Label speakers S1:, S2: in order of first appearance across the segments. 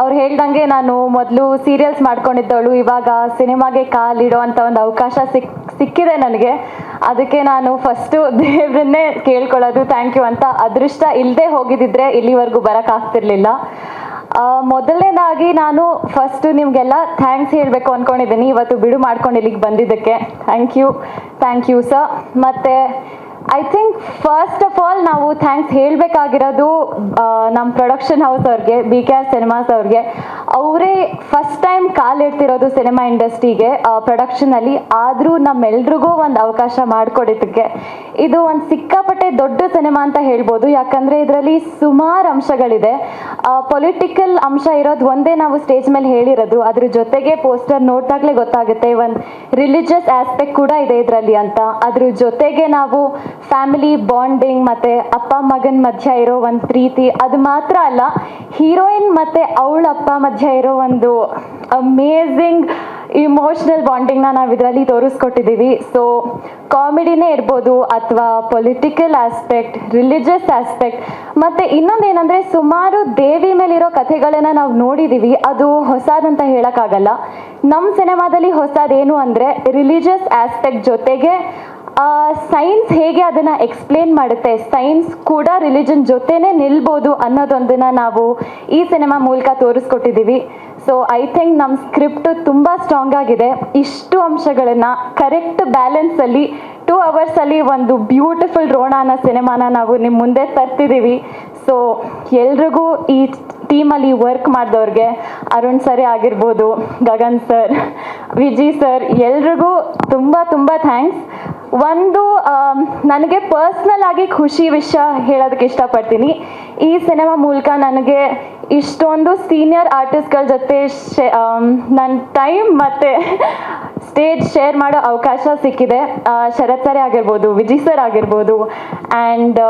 S1: ಅವ್ರು ಹೇಳ್ದಂಗೆ ನಾನು ಮೊದಲು ಸೀರಿಯಲ್ಸ್ ಮಾಡ್ಕೊಂಡಿದ್ದವಳು, ಇವಾಗ ಸಿನಿಮಾಗೆ ಕಾಲಿಡೋ ಅಂತ ಒಂದು ಅವಕಾಶ ಸಿಕ್, ಸಿಕ್ಕಿದೆ ನನಗೆ. ಅದಕ್ಕೆ ನಾನು ಫಸ್ಟು ದೇವ್ರನ್ನೇ ಕೇಳ್ಕೊಳ್ಳೋದು ಥ್ಯಾಂಕ್ ಯು ಅಂತ. ಅದೃಷ್ಟ ಇಲ್ಲದೆ ಹೋಗಿದ್ದಿದ್ರೆ ಇಲ್ಲಿವರೆಗೂ ಬರೋಕ್ಕಾಗ್ತಿರ್ಲಿಲ್ಲ ಮೊದಲನೇದಾಗಿ ನಾನು ಫಸ್ಟು ನಿಮಗೆಲ್ಲ ಥ್ಯಾಂಕ್ಸ್ ಹೇಳಬೇಕು ಅಂದ್ಕೊಂಡಿದ್ದೀನಿ ಇವತ್ತು ಬಿಡು ಮಾಡ್ಕೊಂಡು ಇಲ್ಲಿಗೆ ಬಂದಿದ್ದಕ್ಕೆ. Thank you thank you sir ಮತ್ತು I think first of all ನಾವು ಥ್ಯಾಂಕ್ಸ್ ಹೇಳಬೇಕಾಗಿರೋದು ನಮ್ಮ ಪ್ರೊಡಕ್ಷನ್ ಹೌಸ್ ಅವ್ರಿಗೆ ಬಿ ಕೆ ಆರ್ ಸಿನಿಮಾಸ್ ಅವ್ರಿಗೆ. ಅವರೇ ಫಸ್ಟ್ ಟೈಮ್ ಕಾಲಿಡ್ತಿರೋದು ಸಿನಿಮಾ ಇಂಡಸ್ಟ್ರಿಗೆ ಪ್ರೊಡಕ್ಷನ್ ಅಲ್ಲಿ. ಆದರೂ ನಮ್ಮೆಲ್ರಿಗೂ ಒಂದು ಅವಕಾಶ ಮಾಡಿಕೊಡಿದ್ದಕ್ಕೆ. ಇದು ಒಂದು ಸಿಕ್ಕಾಪಟ್ಟೆ ದೊಡ್ಡ ಸಿನಿಮಾ ಅಂತ ಹೇಳ್ಬೋದು. ಯಾಕಂದ್ರೆ ಇದರಲ್ಲಿ ಸುಮಾರು ಅಂಶಗಳಿದೆ. ಪೊಲಿಟಿಕಲ್ ಅಂಶ ಇರೋದು ಒಂದೇ ನಾವು ಸ್ಟೇಜ್ ಮೇಲೆ ಹೇಳಿರೋದು. ಅದ್ರ ಜೊತೆಗೆ ಪೋಸ್ಟರ್ ನೋಡಿದಾಗಲೇ ಗೊತ್ತಾಗುತ್ತೆ. ಒಂದು ರಿಲಿಜಿಯಸ್ ಆಸ್ಪೆಕ್ಟ್ ಕೂಡ ಇದೆ ಇದರಲ್ಲಿ ಅಂತ. ಅದ್ರ ಜೊತೆಗೆ ನಾವು ಫ್ಯಾಮಿಲಿ ಬಾಂಡಿಂಗ್ ಮತ್ತೆ ಅಪ್ಪ, ಮಗನ ಮಧ್ಯ ಇರೋ ಒಂದು ಪ್ರೀತಿ. ಅದು ಮಾತ್ರ ಅಲ್ಲ ಹೀರೋಯಿನ್ ಮತ್ತೆ ಅವಳ ಅಪ್ಪ ಮಧ್ಯ ಇರೋ ಒಂದು ಅಮೇಝಿಂಗ್ ಇಮೋಷ್ನಲ್ ಬಾಂಡಿಂಗ್ನ ನಾವು ಇದರಲ್ಲಿ ತೋರಿಸ್ಕೊಟ್ಟಿದ್ದೀವಿ. ಸೊ ಕಾಮಿಡಿನೇ ಇರ್ಬೋದು ಅಥವಾ ಪೊಲಿಟಿಕಲ್ ಆಸ್ಪೆಕ್ಟ್ ರಿಲಿಜಿಯಸ್ ಆಸ್ಪೆಕ್ಟ್ ಮತ್ತು ಇನ್ನೊಂದೇನೆಂದರೆ ಸುಮಾರು ದೇವಿ ಮೇಲಿರೋ ಕಥೆಗಳನ್ನು ನಾವು ನೋಡಿದ್ದೀವಿ ಅದು ಹೊಸದಂತ ಹೇಳೋಕ್ಕಾಗಲ್ಲ. ನಮ್ಮ ಸಿನಿಮಾದಲ್ಲಿ ಹೊಸದೇನು ಅಂದರೆ ರಿಲಿಜಿಯಸ್ ಆಸ್ಪೆಕ್ಟ್ ಜೊತೆಗೆ ಸೈನ್ಸ್ ಹೇಗೆ ಅದನ್ನು ಎಕ್ಸ್ಪ್ಲೇನ್ ಮಾಡುತ್ತೆ? ಸೈನ್ಸ್ ಕೂಡ ರಿಲಿಜನ್ ಜೊತೆನೇ ನಿಲ್ಬೋದು ಅನ್ನೋದೊಂದನ್ನು ನಾವು ಈ ಸಿನಿಮಾ ಮೂಲಕ ತೋರಿಸ್ಕೊಟ್ಟಿದ್ದೀವಿ. ಸೊ ಐ ಥಿಂಕ್ ನಮ್ಮ ಸ್ಕ್ರಿಪ್ಟು ತುಂಬ ಸ್ಟ್ರಾಂಗ್ ಆಗಿದೆ. ಇಷ್ಟು ಅಂಶಗಳನ್ನು ಕರೆಕ್ಟ್ ಬ್ಯಾಲೆನ್ಸಲ್ಲಿ ಟೂ ಅವರ್ಸಲ್ಲಿ ಒಂದು ಬ್ಯೂಟಿಫುಲ್ ರೋಣ ಅನ್ನೋ ಸಿನಿಮಾನ ನಾವು ನಿಮ್ಮ ಮುಂದೆ ತರ್ತಿದ್ದೀವಿ. ಸೊ ಎಲ್ರಿಗೂ ಈ ಟೀಮಲ್ಲಿ ವರ್ಕ್ ಮಾಡಿದವ್ರಿಗೆ, ಅರುಣ್ ಸರ್ ಆಗಿರ್ಬೋದು, ಗಗನ್ ಸರ್, ವಿಜಿ ಸರ್, ಎಲ್ರಿಗೂ ತುಂಬ ತುಂಬ ಥ್ಯಾಂಕ್ಸ್ ಒಂದು ನನಗೆ ಪರ್ಸ್ನಲ್ ಆಗಿ ಖುಷಿ ವಿಷಯ ಹೇಳೋದಕ್ಕೆ ಇಷ್ಟಪಡ್ತೀನಿ. ಈ ಸಿನಿಮಾ ಮೂಲಕ ನನಗೆ ಇಷ್ಟೊಂದು ಸೀನಿಯರ್ ಆರ್ಟಿಸ್ಟ್ಗಳ ಜೊತೆ ಶೇ ನನ್ನ ಟೈಮ್ ಮತ್ತು ಸ್ಟೇಜ್ ಶೇರ್ ಮಾಡೋ ಅವಕಾಶ ಸಿಕ್ಕಿದೆ. ಶರತ್ ಸರ್ ಆಗಿರ್ಬೋದು, ವಿಜಯ್ ಸರ್ ಆಗಿರ್ಬೋದು ಆ್ಯಂಡ್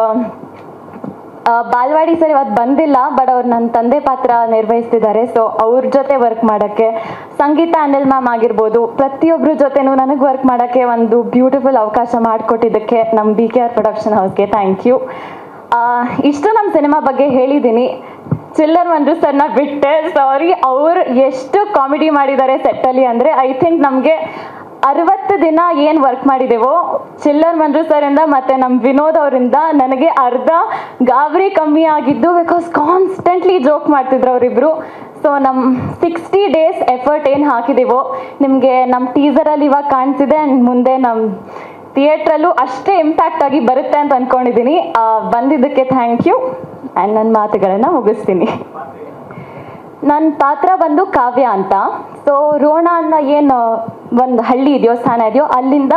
S1: ಬಾಲ್ವಾಡಿ ಸರ್ ಇವತ್ತು ಬಂದಿಲ್ಲ ಬಟ್ ಅವ್ರು ನನ್ನ ತಂದೆ ಪಾತ್ರ ನಿರ್ವಹಿಸ್ತಿದ್ದಾರೆ. ಸೊ ಅವ್ರ ಜೊತೆ ವರ್ಕ್ ಮಾಡೋಕ್ಕೆ, ಸಂಗೀತ ಅನಿಲ್ ಮ್ಯಾಮ್ ಆಗಿರ್ಬೋದು ಪ್ರತಿಯೊಬ್ಬರ ಜೊತೆನೂ ನನಗೆ ವರ್ಕ್ ಮಾಡೋಕ್ಕೆ ಒಂದು ಬ್ಯೂಟಿಫುಲ್ ಅವಕಾಶ ಮಾಡಿಕೊಟ್ಟಿದ್ದಕ್ಕೆ ನಮ್ಮ ಬಿ ಕೆ ಆರ್ ಪ್ರೊಡಕ್ಷನ್ ಹೌಸ್ಗೆ ಥ್ಯಾಂಕ್ ಯು ಇಷ್ಟು ನಮ್ಮ ಸಿನಿಮಾ ಬಗ್ಗೆ ಹೇಳಿದ್ದೀನಿ ಚಿಲ್ಲರ್ ಮಂಜು ಸರ್ನ ಬಿಟ್ಟೆ. ಸಾರಿ ಅವ್ರು ಎಷ್ಟು ಕಾಮಿಡಿ ಮಾಡಿದ್ದಾರೆ ಸೆಟ್ಟಲ್ಲಿ ಅಂದರೆ ಐ ಥಿಂಕ್ ನಮಗೆ ಅರವತ್ತು ದಿನ ಏನು ವರ್ಕ್ ಮಾಡಿದೆವೋ, ಚಿಲ್ಲರ್ ಮಂಜು ಸರಿಂದ ಮತ್ತು ನಮ್ಮ ವಿನೋದ್ ಅವರಿಂದ ನನಗೆ ಅರ್ಧ ಗಾಬರಿ ಕಮ್ಮಿ ಆಗಿದ್ದು ಬಿಕಾಸ್ ಕಾನ್ಸ್ಟೆಂಟ್ಲಿ ಜೋಕ್ ಮಾಡ್ತಿದ್ರು ಅವರಿಬ್ರು. ಸೊ ನಮ್ಮ ಸಿಕ್ಸ್ಟಿ ಡೇಸ್ ಎಫರ್ಟ್ ಏನು ಹಾಕಿದೆವೋ, ನಿಮಗೆ ನಮ್ಮ ಟೀಸರಲ್ಲಿ ಇವಾಗ ಕಾಣಿಸಿದೆ ಆ್ಯಂಡ್ ಮುಂದೆ ನಮ್ಮ ಥಿಯೇಟ್ರಲ್ಲೂ ಅಷ್ಟೇ ಇಂಪ್ಯಾಕ್ಟ್ ಆಗಿ ಬರುತ್ತೆ ಅಂತ ಅಂದ್ಕೊಂಡಿದ್ದೀನಿ ಬಂದಿದ್ದಕ್ಕೆ ಥ್ಯಾಂಕ್ ಯು ಆ್ಯಂಡ್ ನನ್ನ ಮಾತುಗಳನ್ನು ಮುಗಿಸ್ತೀನಿ. ನನ್ನ ಪಾತ್ರ ಬಂದು ಕಾವ್ಯ ಅಂತ. ಸೊ ರೋಣ ಅನ್ನ ಏನು ಒಂದು ಹಳ್ಳಿ ಇದೆಯೋ ಸ್ಥಾನ ಇದೆಯೋ, ಅಲ್ಲಿಂದ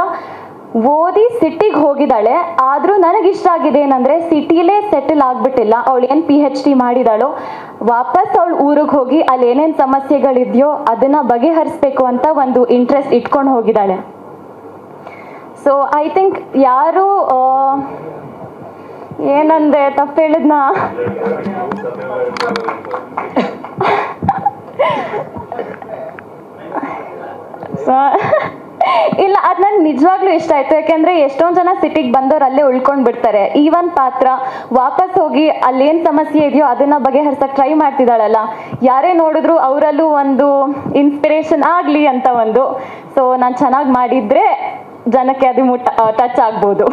S1: ಓದಿ ಸಿಟಿಗೆ ಹೋಗಿದ್ದಾಳೆ. ಆದರೂ ನನಗಿಷ್ಟ ಆಗಿದೆ ಏನಂದರೆ ಸಿಟಿಲೇ ಸೆಟಲ್ ಆಗಿಬಿಟ್ಟಿಲ್ಲ. ಅವಳು ಏನು ಪಿ ಹೆಚ್ ಡಿ ಮಾಡಿದಾಳೋ, ವಾಪಸ್ ಅವಳು ಊರಿಗೆ ಹೋಗಿ ಅಲ್ಲಿ ಏನೇನು ಸಮಸ್ಯೆಗಳಿದೆಯೋ ಅದನ್ನು ಬಗೆಹರಿಸ್ಬೇಕು ಅಂತ ಒಂದು ಇಂಟ್ರೆಸ್ಟ್ ಇಟ್ಕೊಂಡು ಹೋಗಿದ್ದಾಳೆ. ಸೊ ಐ ಥಿಂಕ್ ಯಾರು ಏನಂದ್ರೆ ಏನಂದೆ ತಪ್ಪು ಹೇಳಿದ್ನಾ? ಇಲ್ಲ, ಅದು ನನ್ಗೆ ನಿಜವಾಗ್ಲೂ ಇಷ್ಟ ಆಯ್ತು. ಯಾಕೆಂದ್ರೆ ಎಷ್ಟೊಂದು ಜನ ಸಿಟಿಗೆ ಬಂದವ್ರು ಅಲ್ಲೇ ಉಳ್ಕೊಂಡು ಬಿಡ್ತಾರೆ. ಈ ಒಂದು ಪಾತ್ರ ವಾಪಸ್ ಹೋಗಿ ಅಲ್ಲೇನು ಸಮಸ್ಯೆ ಇದೆಯೋ ಅದನ್ನ ಬಗೆಹರಿಸೋಕೆ ಟ್ರೈ ಮಾಡ್ತಿದ್ದಾಳಲ್ಲ. ಯಾರೇ ನೋಡಿದ್ರು ಅವರಲ್ಲೂ ಒಂದು ಇನ್ಸ್ಪಿರೇಷನ್ ಆಗಲಿ ಅಂತ ಒಂದು. ಸೊ ನಾನು ಚೆನ್ನಾಗಿ ಮಾಡಿದ್ರೆ ಜನಕ್ಕೆ ಅದು ಮುಟ್ಟ ಟಚ್ ಆಗ್ಬೋದು.